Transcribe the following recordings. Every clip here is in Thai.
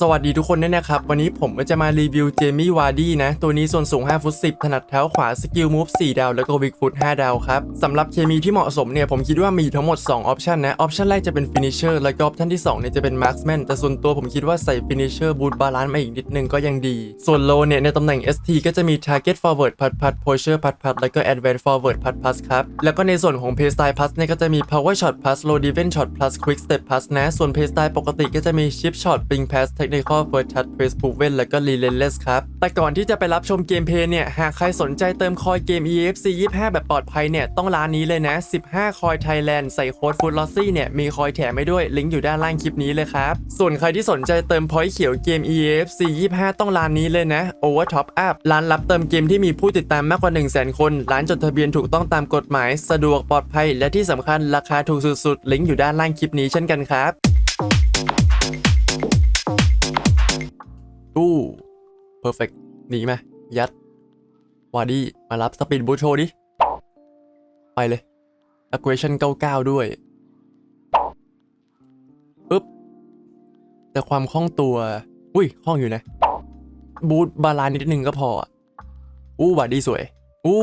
สวัสดีทุกคนด้วยนะครับ วันนี้ผมก็จะมารีวิวเจมี่วาร์ดี้นะ ตัวนี้ส่วนสูง 5 ฟุต 10 ถนัดเท้าขวา สกิลมูฟ 4 ดาว แล้วก็วิกฟุต 5 ดาวครับ สำหรับเคมีที่เหมาะสมเนี่ย ผมคิดว่ามีทั้งหมด 2 ออปชันนะ ออปชันแรกจะเป็นฟินิชเชอร์แล้วก็ออปชันที่ 2 เนี่ยจะเป็นมาร์คแมนแต่ส่วนตัวผมคิดว่าใส่ฟินิชเชอร์บูทบาลานซ์มาอีกนิดนึงก็ยังดี ส่วนโลเนี่ยในตำแหน่ง ST ก็จะมี Target Forward พัดพัด Posture พัดพัดแล้วก็ Advanced Forward พัดพัดครับแล้วก็ในส่วนของ Playstyle Plus เนี่ยก็จะมี Power Shot Plus Low Defense Shot Plus Quick Step Plus นะส่วน Playstyle ปกติก็จะมี Chip Shot Ping Pass Technical First Touch Press Proven แล้วก็ Relentless ครับ แต่ก่อนที่จะไปรับชมเกมเพลย์เนี่ย หากใครสนใจเติมคอยเกม EFC 25 แบบปลอดภัยเนี่ย ต้องร้านนี้เลยนะ 15 คอย Thailand ใส่โค้ด Food Lossy เนี่ย มีคอยแถมให้ด้วย ลิงก์อยู่ด้านล่างคลิปนี้เลยครับ ส่วนใครที่สนใจเติมพอยต์เขียวเกม EFC 25 ต้องร้านนี้เลยนะ Over Top Up ร้านรับเติมเกมที่มีผู้ติดตามมากกว่า 100,000 คน ร้านจดทะเบียนถูกต้องตามกฎหมาย สะดวกปลอดภัย และที่สำคัญราคาถูกสุดๆ ลิงก์อยู่ด้านล่างคลิปนี้เช่นกันครับ อู้เพอร์เฟกหนีไหมยัดวาดี้มารับสปีดบูโชดิ ไปเลย Aggression 99 ด้วยปึ๊บ แต่ความคล่องตัว อุ้ยคล่องอยู่นะ บูทบาลานนิดนึงก็พอ อู้วาดี้สวย อู้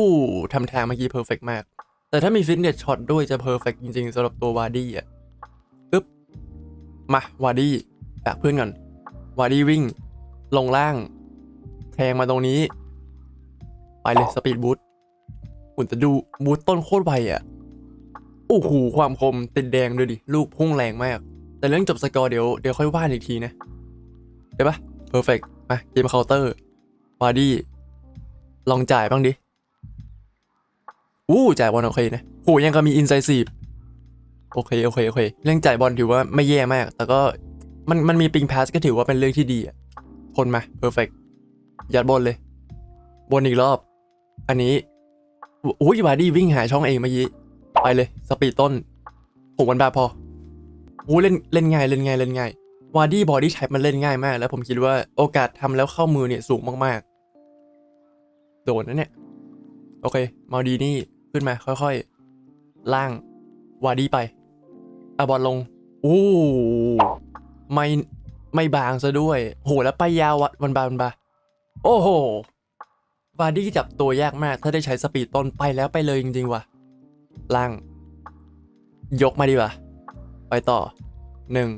ทำทางเมื่อกี้เพอร์เฟกมาก แต่ถ้ามีฟิตเนสช็อตด้วยจะเพอร์เฟกจริงๆสำหรับตัววาดี้อะปึ๊บ มาวาดี้แบกเพื่อนก่อนวาดี้วิ่ง ลงล่างแทงมาตรงนี้ ไปเลยสปีดบูทหุ่นจะดูบูทต้นโคตรไวอะ โอ้โห ความคมติดแดงด้วยดิ ลูกพุ่งแรงมาก แต่เรื่องจบสกอร์เดี๋ยวเดี๋ยวค่อยว่าอีกทีนะ ได้ปะเพอร์เฟกต์มาเกมเคาน์เตอร์วาดี้ ลองจ่ายบ้างดิอู้จ่ายบอลโอเคนะโหยังก็มีอินไซซีฟโอเค โอเค โอเค เรื่องจ่ายบอลถือว่าไม่แย่มาก แต่ก็มันมันมีปิงพาสก็ถือว่าเป็นเรื่องที่ดีอะ ทนมาเพอร์เฟกยัดบอลเลย บนอีกรอบ อันนี้อุ้ยวาดี้วิ่งหาช่องเองเมื่อกี้ไปเลย สปีดต้นผมวันบาพอโอ้เล่นเล่นง่ายเล่นง่ายเล่นง่ายวาดี้บอดี้ไทป์มันเล่นง่ายมาก แล้วผมคิดว่าโอกาสทำแล้วเข้ามือเนี่ยสูงมากๆ โดนนะเนี่ย โอเค มาดีนี่ขึ้นมาค่อยๆ ล่างวาดี้ไปเอาบอลลงโอ้ไม่ ไม่บางซะด้วย โหแล้วไปยาววะวันบาวันบาโอ้โหวาดี้จับตัวยากมาก ถ้าได้ใช้สปีดต้นไปแล้วไปเลยจริงๆว่ะล่าง ยกมาดีกว่า ไปต่อหนึ่ง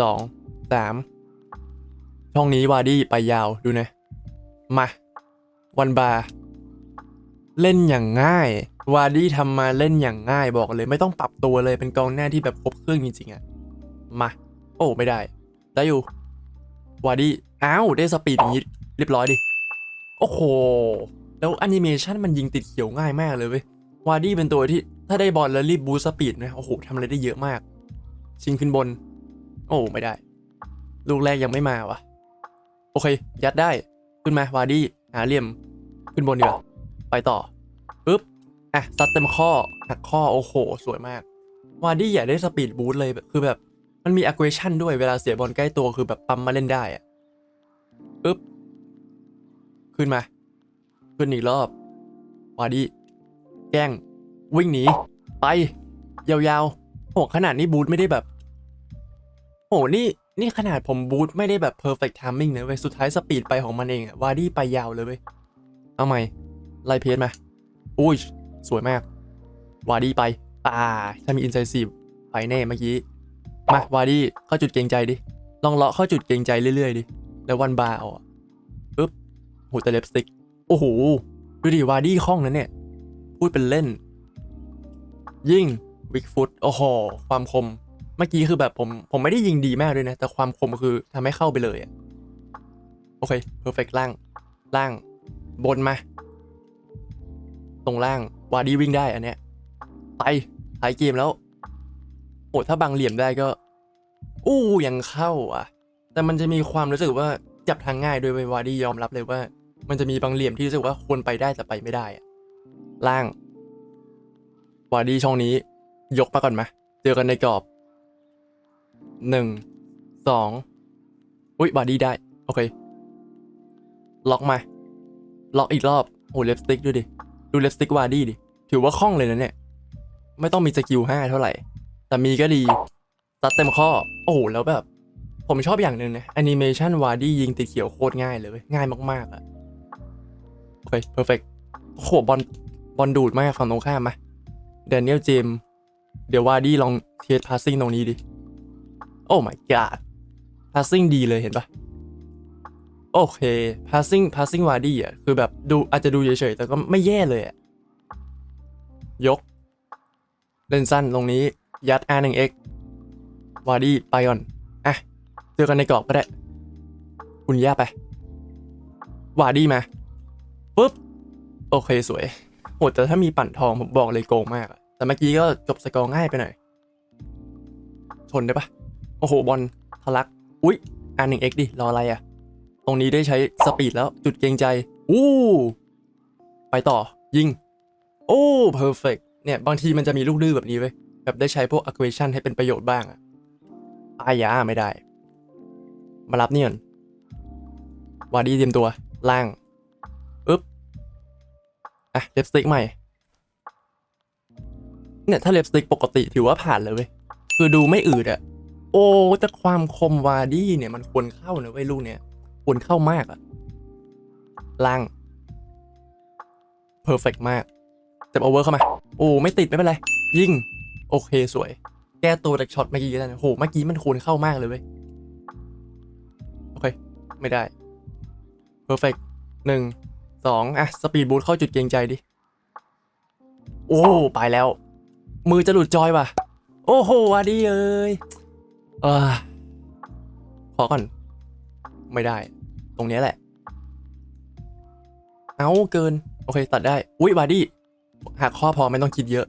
สองสามช่องนี้วาดี้ไปยาวดูนะมาวันบาเล่นอย่างง่าย วาดี้ทำมาเล่นอย่างง่ายบอกเลยไม่ต้องปรับตัวเลยเป็นกองหน้าที่แบบครบเครื่องจริงๆอะมา โอ้ไม่ได้ ได้อยู่ วาดี้อ้าว ได้สปีดอย่างนี้เรียบร้อยดิ โอ้โห แล้วแอนิเมชันมันยิงติดเขียวง่ายมากเลยเว้ยวาดี้เป็นตัวที่ถ้าได้บอลแล้วรีบบูสต์สปีดนะโอ้โหทำอะไรได้เยอะมาก ชิงขึ้นบน โอ้ไม่ได้ ลูกแรกยังไม่มาวะโอเค ยัดได้ ขึ้นมาวาดี้หาเหลี่ยม ขึ้นบนดีกว่าไปต่อปึ๊บอะซัดเต็มข้อหักข้อโอ้โห สวยมากวาดี้อยากได้สปีดบูสเลยคือแบบ มันมี aggression ด้วยเวลาเสียบอลใกล้ตัวคือแบบปั๊มมาเล่นได้อะปึ๊บ ขึ้นมา ขึ้นอีกรอบวาดีแกล้ง วิ่งหนี ไป ยาวๆโหขนาดนี้บูทไม่ได้แบบโหนี่นี่ขนาดผมบูทไม่ได้แบบ perfect timing นะเว้ยสุดท้ายสปีดไปของมันเองอะวาดี้ไปยาวเลยเว้ย เอาใหม่ ไล่เพจมา อุ้ย สวยมาก วาดี้ไป ป่าถ้ามี incisive ไปแน่เมื่อกี้ มาวาดี้เข้าจุดเกรงใจดิ ลองเลาะเข้าจุดเกรงใจเรื่อยๆดิ แล้ววันบาร์เอาปึ๊บหูแต่เล็บสติก โอ้โห ดูดิวาดี้คล่องนะเนี่ย พูดเป็นเล่น ยิ่งวิกฟุตโอ้โห ความคม เมื่อกี้คือแบบผมผมไม่ได้ยิงดีมากด้วยนะ แต่ความคมคือทำให้เข้าไปเลยอะโอเคเพอร์เฟกล่าง ล่าง บนมา ตรงล่าง วาดี้วิ่งได้อันเนี้ย ไปท้ายเกมแล้ว โอ้ถ้าบางเหลี่ยมได้ก็ อู้ยังเข้าอะ แต่มันจะมีความรู้สึกว่าจับทางง่ายโดยเววาดี้ยอมรับเลยว่า มันจะมีบางเหลี่ยมที่รู้สึกว่าควรไปได้แต่ไปไม่ได้อะล่างวาดี้ช่องนี้ ยกมาก่อนไหมเจอกันในกรอบหนึ่งสองอุ้ยวาดี้ได้ โอเค ล็อกมา ล็อกอีกรอบ โอ้เล็บสติกดูดิ ดูเล็บสติกวาดี้ดิ ถือว่าคล่องเลยนะเนี่ย ไม่ต้องมีสกิลห้าเท่าไหร่ แต่มีก็ดีซัดเต็มข้อ โอ้โหแล้วแบบ ผมชอบอย่างหนึ่งนะแอนิเมชันวาร์ดี้ยิงติดเขียวโคตรง่ายเลย ง่ายมาก ๆอะโอเคเพอร์เฟกโอ้โหบอลบอลดูดมากฝั่งตรงข้ามมาแดเนียลเจม เดี๋ยววาร์ดี้ลองเทสพาสซิ่งตรงนี้ดิ โอ้ my god พาสซิ่งดีเลยเห็นปะโอเคพาสซิ่งพาสซิ่งวาร์ดี้อะคือแบบดูอาจจะดูเฉยๆ แต่ก็ไม่แย่เลยอะยก เล่นสั้นตรงนี้ ยัด R1X วาร์ดี้ไปก่อน อะ เจอกันในกรอบก็ได้ คุณย่าไป วาร์ดี้มาปุ๊บ โอเคสวย โหแต่ถ้ามีปั่นทอง ผมบอกเลยโกงมาก แต่เมื่อกี้ก็จบสกอร์ง่ายไปหน่อย ชนได้ปะโอ้โห บอลทะลัก อุ๊ย R1X ดิ รออะไรอะตรงนี้ได้ใช้สปีดแล้วจุดเกรงใจ อู้ ไปต่อยิง โอ้เพอร์เฟกเนี่ย บางทีมันจะมีลูกดื้อแบบนี้เว้ย แบบได้ใช้พวก equation ให้เป็นประโยชน์บ้างอะอายาไม่ได้ มารับนี่ก่อนวาดีเตรียมตัวล่างอึ๊บอะเล็บสติกใหม่ เนี่ย ถ้าเล็บสติกปกติถือว่าผ่านเลยเว้ย คือดูไม่อืดอะโอ้แต่ความคมวาดี้เนี่ยมันควรเข้านะเว้ยลูกเนี่ย ควรเข้ามากอะล่างเพอร์เฟกมากเต็มโอเวอร์เข้ามา โอ้ ไม่ติด ไม่เป็นไร ยิง โอเคสวย แก้ตัวจากช็อตเมื่อกี้แล้วนะโหเมื่อกี้มันควรเข้ามากเลยเว้ย โอเค ไม่ได้เพอร์เฟกหนึ่งสองอะสปีดบูทเข้าจุดเกรงใจดิ โอ้ไปแล้ว มือจะหลุดจอยว่ะ โอ้โหวาดีเอ้ยเออขอก่อน ไม่ได้ ตรงนี้แหละ เอาเกิน โอเค ตัดได้ อุ้ยวาดี้หักข้อพอไม่ต้องคิดเยอะ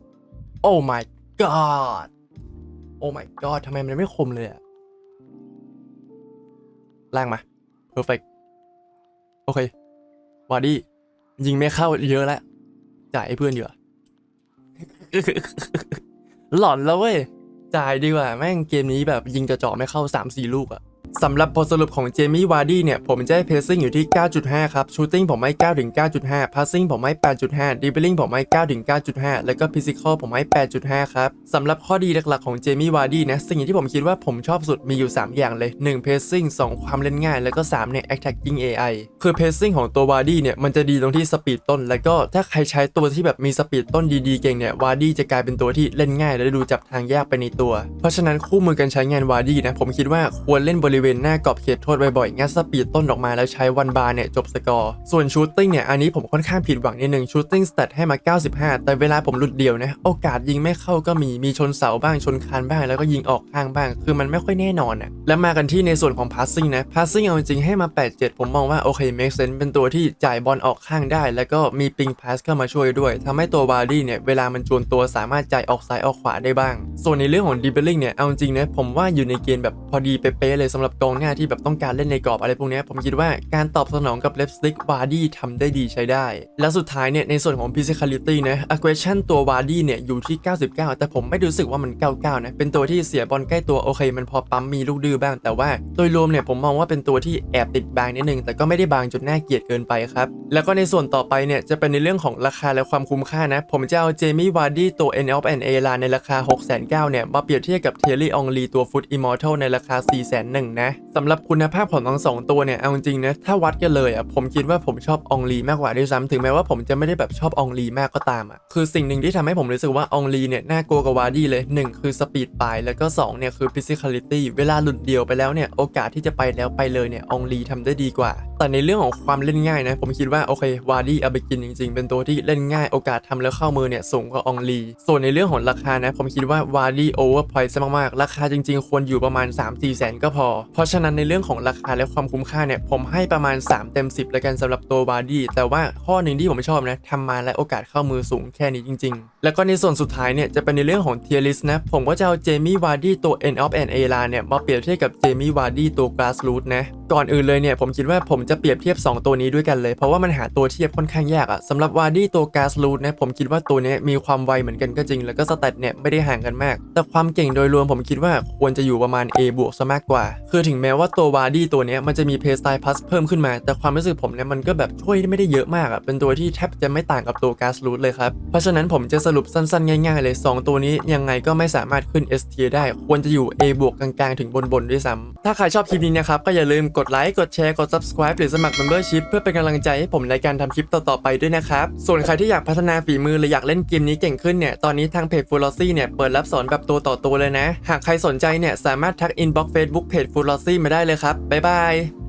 โอ้ my god โอ้ my god ทำไมมันไม่คมเลยอะล่างมา perfect โอเควาดี้ยิงไม่เข้าเยอะแล้ว จ่ายให้เพื่อนเยอะหลอนแล้วเว้ย จ่ายดีกว่า แม่งเกมนี้แบบยิงจะเจาะไม่เข้าสามสี่ลูกอะ สำหรับบทสรุปของเจมี่วาร์ดี้เนี่ย ผมจะให้เพซซิ่งอยู่ที่ 9.5 ครับ ชูตติ้งผมให้9ถึง9.5 พาสซิ่งผมให้ 8.5ดิบลิงผมให้9ถึง9.5 แล้วก็ฟิสิกอลผมให้ 8.5 ครับ สำหรับข้อดีหลักๆของเจมี่วาร์ดี้นะ สิ่งที่ผมคิดว่าผมชอบสุดมีอยู่ 3 อย่างเลย 1 เพซซิ่ง 2 ความเล่นง่าย แล้วก็ 3 เนี่ย attacking AI คือเพซซิ่งของตัววาร์ดี้เนี่ย มันจะดีตรงที่สปีดต้น แล้วก็ถ้าใครใช้ตัวที่แบบมีสปีดต้นดีๆเก่งเนี่ยวาร์ดี้จะกลายเป็นตัวที่เล่นง่าย และดูจับทางยากไปในตัว เพราะฉะนั้นคู่มือการใช้งานวาร์ดี้นะผมคิดว่าควรเล่นบริริเวณหน้ากรอบเขตโทษบ่อยๆงัดสปีดต้นออกมาแล้วใช้วันบาร์เนี่ยจบสกอร์ ส่วนชูตติ้งเนี่ยอันนี้ผมค่อนข้างผิดหวังนิดนึงชูตติ้งสเตตให้มา 95 แต่เวลาผมหลุดเดี่ยวนะโอกาสยิงไม่เข้าก็มีมีชนเสาบ้างชนคานบ้าง แล้วก็ยิงออกข้างบ้าง คือมันไม่ค่อยแน่นอนอะแล้วมากันที่ในส่วนของพาสซิ่งนะพาสซิ่งเอาจริงให้มา 87 ผมมองว่าโอเค make sense เป็นตัวที่จ่ายบอลออกข้างได้ แล้วก็มีปิงพาสเข้ามาช่วยด้วยทำให้ตัวบาร์ดี้เนี่ยเวลามันจวนตัวสามารถจ่ายออกซ้ายออกขวาได้บ้าง ส่วนในเรื่องของดิบเบิลเนี่ยเอาจริงนะผมว่าอยู่ในเกณฑ์แบบพอดีเป๊ะเลยสำหรับหรับกองหน้าที่แบบต้องการเล่นในกรอบอะไรพวกนี้ผมคิดว่าการตอบสนองกับเลฟสติกวาร์ดี้ทำได้ดีใช้ได้ และสุดท้ายเนี่ยในส่วนของ physicality นะ aggression ตัววาร์ดี้เนี่ยอยู่ที่ 99 แต่ผมไม่รู้สึกว่ามัน 99 นะ เป็นตัวที่เสียบอลใกล้ตัวโอเค มันพอปั๊มมีลูกดื้อบ้าง แต่ว่าโดยรวมเนี่ยผมมองว่าเป็นตัวที่แอบติดบางนิดนึง แต่ก็ไม่ได้บางจนน่าเกลียดเกินไปครับแล้วก็ในส่วนต่อไปเนี่ยจะเป็นในเรื่องของราคาและความคุ้มค่านะผมจะเอาเจมี่วาร์ดี้ตัว N of N A ลาในราคา609,000เนี่ยมาเปรียบเทียบกับเทเลอองลีตัวฟุตอิมอร์ทัลในราคา401,000นะสำหรับคุณภาพของทั้งสองตัวเนี่ยเอาจริงนะถ้าวัดกันเลยอะผมคิดว่าผมชอบองลีมากกว่าด้วยซ้ำถึงแม้ว่าผมจะไม่ได้แบบชอบองลีมากก็ตามอะคือสิ่งหนึ่งที่ทำให้ผมรู้สึกว่าองลีเนี่ยน่ากลัวกว่าวาดี้เลยหนึ่งคือสปีดปลายแล้วก็สองเนี่ยคือ physicality เวลาหลุดเดียวไปแล้วเนี่ยโอกาสที่จะไปแล้วไปเลยเนี่ยอองลีทำได้ดีกว่าแต่ในเรื่องของความเล่นง่ายนะ ผมคิดว่าโอเควาร์ดี้เอาไปกินจริง ๆ เป็นตัวที่เล่นง่ายโอกาสทำแล้วเข้ามือเนี่ยสูงกว่าองลี ส่วนในเรื่องของราคานะ ผมคิดว่าวาร์ดี้โอเวอร์ไพรซ์มากๆ ราคาจริง ๆ ควรอยู่ประมาณ 3-4แสนก็พอ เพราะฉะนั้นในเรื่องของราคาและความคุ้มค่าเนี่ยผมให้ประมาณ 3 เต็ม 10แล้วกันสำหรับตัววาร์ดี้แต่ว่าข้อหนึ่งที่ผมชอบนะทำมาและโอกาสเข้ามือสูงแค่นี้จริง ๆ แล้วก็ในส่วนสุดท้ายเนี่ยจะเป็นในเรื่องของเทียริสนะผมก็จะเอาเจมี่วาร์ดี้ตัว N of N A ลาเนี่ยมาเปรียบเทียบกับเจมี่วาร์ดี้ตัว Grassroot นะก่อนอื่นเลยเนี่ยผมคิดว่าผมจะเปรียบเทียบ 2 ตัวนี้ด้วยกันเลย เพราะว่ามันหาตัวเทียบค่อนข้างยากอะสำหรับวาร์ดี้ตัวกาสลูดนะผมคิดว่าตัวนี้มีความไวเหมือนกันก็จริง แล้วก็สเตตเนี่ยไม่ได้ห่างกันมาก แต่ความเก่งโดยรวมผมคิดว่าควรจะอยู่ประมาณ A บวกซะมากกว่า คือถึงแม้ว่าตัววาร์ดี้ตัวนี้มันจะมีเพสไตล์พัสเพิ่มขึ้นมา แต่ความรู้สึกผมเนี่ยมันก็แบบช่วยไม่ได้เยอะมากอะเป็นตัวที่แทบจะไม่ต่างกับตัวกาสลูดเลยครับเพราะฉะนั้นผมจะสรุปสั้นๆ ง่ายๆเลย 2 ตัวนี้ยังไงก็ไม่สามารถขึ้น S tier ได้ ควรจะอยู่ A บวกกลางๆถึงบนๆด้วยซ้ำถ้าใครชอบคลิปนี้นะครับก็อย่าลืมกดไลค์ กดแชร์ กด subscribe หรือสมัคร membership เพื่อเป็นกำลังใจให้ผมในการทำคลิปต่อๆไปด้วยนะครับ ส่วนใครที่อยากพัฒนาฝีมือหรืออยากเล่นเกมนี้เก่งขึ้นเนี่ย ตอนนี้ทางเพจ f u l o s y เนี่ยเปิดรับสอนแบบตัวต่อตัวเลยนะ หากใครสนใจเนี่ยสามารถทัก inbox Facebook เพจ f u l o s y มาได้เลยครับบ๊ายบาย